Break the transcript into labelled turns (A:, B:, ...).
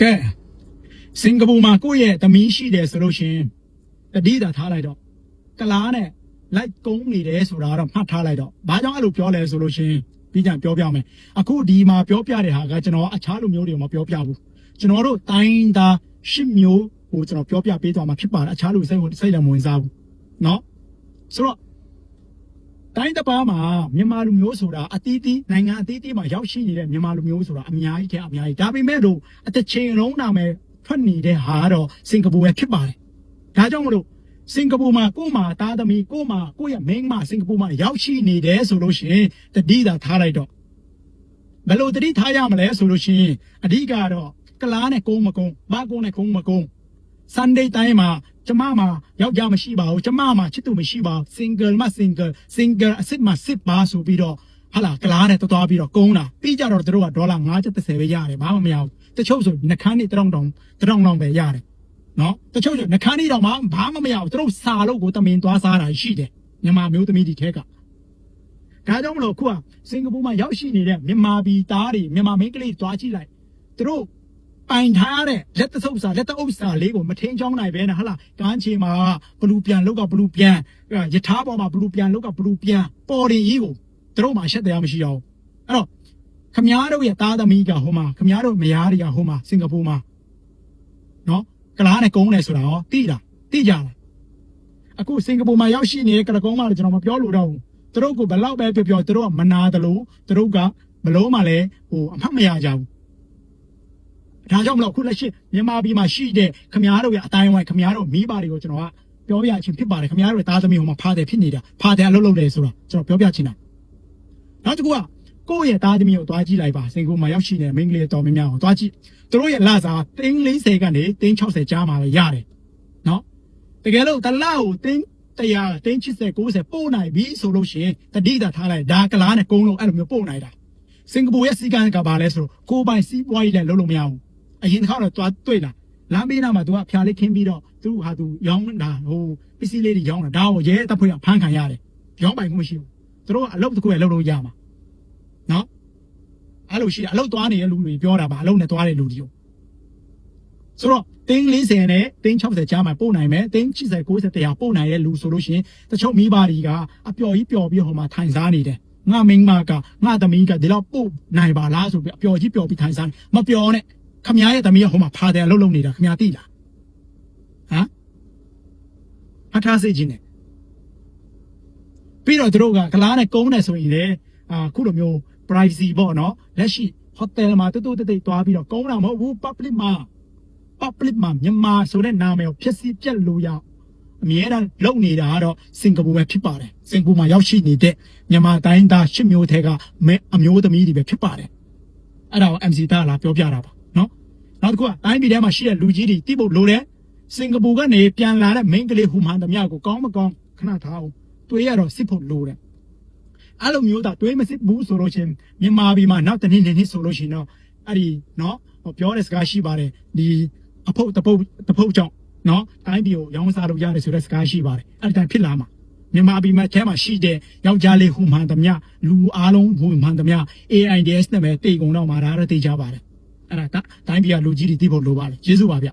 A: ကဲစင်ကာပူမှာကိုယ့်ရဲ့သမီးရှိတယ်ဆိုလို့ရှရင်တတိတာထားလိုက်တော့ကလားနဲ့လိုက်ကုန်းနေတယ်ဆိုတာတော့မှတ်ထားလိုက်တော့ဘာကြောင့်အဲ့လိုပြောလဲဆိုလို့ရှရင်ပြီးကြပြောပြမယ်အခုဒီမှာပြောပြတဲ့ဟာကကျွန်တော်အခြားလူမျိုးတွေမပြောပြဘူးကျွန်တော်တို့တိုင်းသားရှစ်မျိုးကိုကျွန်တော်ပြောပြပေးသွားမှာဖြစ်ပါတယ်အခြားလူစိတ်ဝင်စိတ်လည်းမဝင်စားဘူးเนาะဆိုတော့ တိုင်းတစ်ပါးမှာမြန်မာလူမျိုးဆိုတာအတီးတီးနိုင်ငံအတီးတီးမှာရောက်ရှိနေတဲ့မြန်မာလူမျိုးဆိုတာအများကြီးတဲ့အများကြီးဒါပေမဲ့လို့အတစ်ချိန်လုံးနာမယ်ထွက်နေတဲ့ဟာကတော့စင်ကာပူပဲဖြစ်ပါတယ်ဒါကြောင့်မလို့စင်ကာပူမှာကို့မှာသားသမီးကို့မှာကိုယ့်ရဲ့မိန်းမစင်ကာပူမှာရောက်ရှိနေတယ်ဆိုလို့ရှိရင်တတိတာထားလိုက်တော့ဘယ်လိုတတိထားရမလဲဆိုလို့ရှိရင်အဓိကတော့ကလားနဲ့ကုန်းမကုန်းမကုန်းနဲ့ကုန်းမကုန်း Sunday တိုင်းမှာ ကျမမှာယောက်ျားမရှိပါဘူးကျမမှာချစ်သူမရှိပါဘူး single မှာ single single အစ်စ်မှာစစ်ပါဆိုပြီးတော့ဟာလာကလားနဲ့တွားပြီးတော့ကုန်းတာပြီးကြတော့တို့ကဒေါ်လာ930ပဲရတယ်ဘာမှမရဘူးတချို့ဆိုနှခမ်းနေတောင်းတောင်းတောင်းတောင်းပဲရတယ်နော်တချို့ဆိုနှခမ်းနေတော့မှဘာမှမရဘူးတို့စာလို့ကိုတမင်သွားစားတာရှိတယ်မြန်မာမျိုးသမီးဒီထဲကဒါကြောင့်မလို့ခုကစင်ကာပူမှာရောက်ရှိနေတဲ့မြန်မာပြည်သားတွေမြန်မာမိန်းကလေးတွားကြည့်လိုက်တို့ ပိုင်ထားတဲ့လက်တဆုပ်စာလက်တအုပ်စာလေးကိုမထင်းချောင်းနိုင်ပဲနဲ့ဟာလာကန်းချီမှာဘလူပြန်လောက်ကဘလူပြန်ယထာပေါ်မှာဘလူပြန်လောက်ကဘလူပြန်ပေါ်ရင်ကြီးကိုတို့မှအဆက်တရားမရှိတော့အဲ့တော့ခမားတို့ရဲ့သားသမီးကဟိုမှာခမားတို့မယားတွေကဟိုမှာစင်ကာပူမှာနော်ကလားနဲ့ကုန်းတယ်ဆိုတာရောတိတာတိကြလားအခုစင်ကာပူမှာရောက်ရှိနေတဲ့ကလကုန်းမှာလည်းကျွန်တော်မပြောလို့တော့ဘူးတို့ကိုဘယ်လောက်ပဲပြောပြောတို့ကမနာတယ်လို့တို့ကဘလို့မှလည်းဟိုအမှတ်မရကြဘူး ဒါကြောင့်မလို့ခုလက်ရှိမြန်မာပြည်မှာရှိတဲ့ခမားတို့ရဲ့အတိုင်းဝိုင်းခမားတို့မိဘတွေကိုကျွန်တော်ကပြောပြချင်းဖြစ်ပါတယ်ခမားတို့ရဲ့သားသမီးဟိုမှာဖားတယ်ဖြစ်နေတာဖားတယ်အလုပ်လုပ်တယ်ဆိုတော့ကျွန်တော်ပြောပြချင်တာနောက်တစ်ခုကကိုယ့်ရဲ့သားသမီးကိုသွားကြည့်လိုက်ပါစင်ကူမှာရောက်ရှိနေတဲ့မိန်းကလေးတော်များများကိုသွားကြည့်သူတို့ရဲ့လစာတင်း40ကနေတင်း60ကြားမှာပဲရတယ်နော်တကယ်လို့တစ်လကိုတင်း100တင်း80 90ပို့နိုင်ပြီဆိုလို့ရှိရင်တတိတာထားလိုက်ဒါကလားနဲ့ကုန်းလုံးအဲ့လိုမျိုးပို့နိုင်တာစင်ကာပူရဲ့စီကံကဘာလဲဆိုတော့ကိုယ်ပိုင်စီးပွားရေးလည်းလုပ်လို့မရဘူး အရင်တစ်ခါတော့သွားတွေ့လာလမ်းဘေးနားမှာသူကအဖျားလေးခင်းပြီးတော့သူဟာသူရောင်းတာဟိုပစ္စည်းလေးတွေရောင်းတာဒါကိုရဲတပ်ဖွဲ့ကဖမ်းခံရတယ်ရောင်းပိုင်မှုမရှိဘူးသူတို့ကအလုပ်တစ်ခုပဲလုပ်လို့ရမှာနော်အဲ့လိုရှိတယ်အလုပ်သွားနေတဲ့လူတွေပြောတာပါအလုပ်နဲ့သွားတဲ့လူတွေကိုဆိုတော့တင်း40နဲ့တင်း60ကြားမှာပို့နိုင်မယ်တင်း80 90တရားပို့နိုင်တဲ့လူဆိုလို့ရှိရင်တချို့မိဘတွေကအပျော်ကြီးပျော်ပြီးဟိုမှာထိုင်စားနေတယ်ငါမင်းမကငါသမီးကဒီလောက်ပို့နိုင်ပါလားဆိုပြီးအပျော်ကြီးပျော်ပြီးထိုင်စားမပျော်နဲ့ ခမရဲ့သမီးကဟိုမှာဖာတယ်အလုပ်လုပ်နေတာခမသိလားဟမ်အထားစိတ်ချင်းနဲ့ပြီးတော့သူတို့ကကလားနဲ့ကုန်းတယ်ဆိုရင်လေအာခုလိုမျိုး privacy ပေါ့နော်လက်ရှိ hotel မှာတူတူတိတ်တိတ်သွားပြီးတော့ကုန်းတာမဟုတ်ဘူး public မှာ public မှာမြန်မာဆိုတဲ့နာမည်ကိုဖြစ်စီပြက်လို့ရအောင်အမြဲတမ်းလုပ်နေတာကတော့စင်ကာပူပဲဖြစ်ပါတယ်စင်ကာပူမှာရောက်ရှိနေတဲ့မြန်မာတိုင်းသားရှစ်မျိုးထဲကမဲအမျိုးသမီးတွေပဲဖြစ်ပါတယ်အဲ့ဒါကို MC တာလာပြောပြတာပါ နော်နောက်တစ်ခုကတိုင်းပြည်ထဲမှာရှိတဲ့လူကြီးတွေတိဖို့လိုတယ်စင်ကာပူကနေပြန်လာတဲ့မိန်းကလေးဟူမှန်သမျှကိုကောင်းမကောင်းခဏထားအောင်တွေးရတော့စစ်ဖို့လိုတယ်အဲ့လိုမျိုးသာတွေးမစစ်ဘူးဆိုလို့ချင်းမြန်မာပြည်မှာနောက်တစ်နေ့နေ့ဆိုလို့ရှိရင်တော့အဲ့ဒီနော်ဟိုပြောတဲ့စကားရှိပါတယ်ဒီအဖုတ်တပုတ်တပုတ်ကြောင့်နော်တိုင်းပြည်ကိုရောင်းစားလို့ရတယ်ဆိုတဲ့စကားရှိပါတယ်အဲ့ဒီတိုင်းဖြစ်လာမှာမြန်မာပြည်မှာအဲမှာရှိတဲ့ယောက်ျားလေးဟူမှန်သမျှလူအားလုံးဟူမှန်သမျှ AIDS နဲ့ပဲတိတ်ကုန်တော့မှာဒါတော့သိကြပါတယ် အဲ့ဒါကတိုင်းပြည်ကလူကြီးတွေသိဖို့လိုပါလေကျေးဇူးပါဗျ